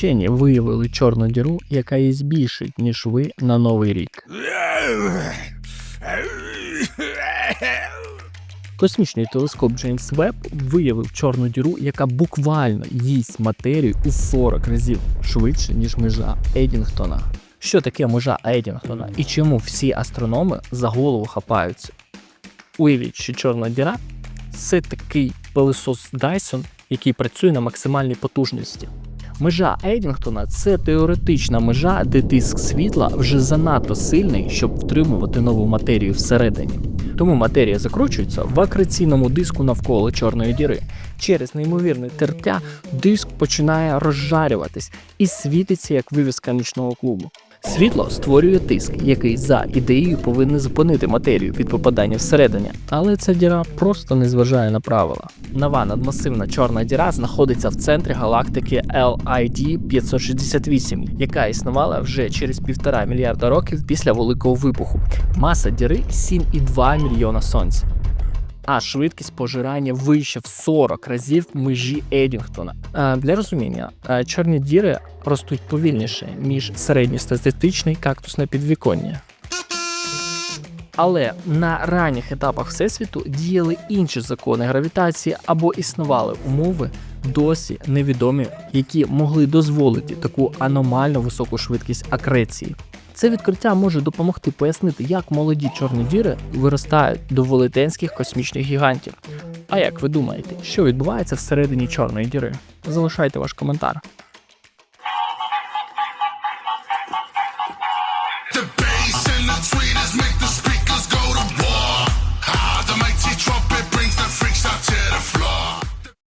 Вчені виявили чорну діру, яка є збільшить, ніж ви на новий рік. Космічний телескоп Джеймс Веб виявив чорну діру, яка буквально їсть матерію у 40 разів швидше, ніж межа Едінгтона. Що таке межа Едінгтона і чому всі астрономи за голову хапаються? Уявіть, що чорна діра це такий пилисос Dyson, який працює на максимальній потужності. Межа Едінгтона це теоретична межа, де тиск світла вже занадто сильний, щоб втримувати нову матерію всередині. Тому матерія закручується в акреційному диску навколо чорної діри. Через неймовірне тертя диск починає розжарюватись і світиться як вивіска нічного клубу. Світло створює тиск, який за ідеєю повинен зупинити матерію від попадання всередині, але ця діра просто не зважає на правила. Нова надмасивна чорна діра знаходиться в центрі галактики LID 568, яка існувала вже через півтора мільярда років після великого вибуху. Маса діри 7,2 мільйона сонця. А швидкість пожирання вища в 40 разів межі Едінгтона. Е, Для розуміння, е, чорні діри ростуть повільніше, ніж середньостатистичний кактус на підвіконні. Але на ранніх етапах Всесвіту діяли інші закони гравітації або існували умови, досі невідомі, які могли дозволити таку аномально високу швидкість акреції. Це відкриття може допомогти пояснити, як молоді чорні діри виростають до велетенських космічних гігантів. А як ви думаєте, що відбувається всередині чорної діри? Залишайте ваш коментар.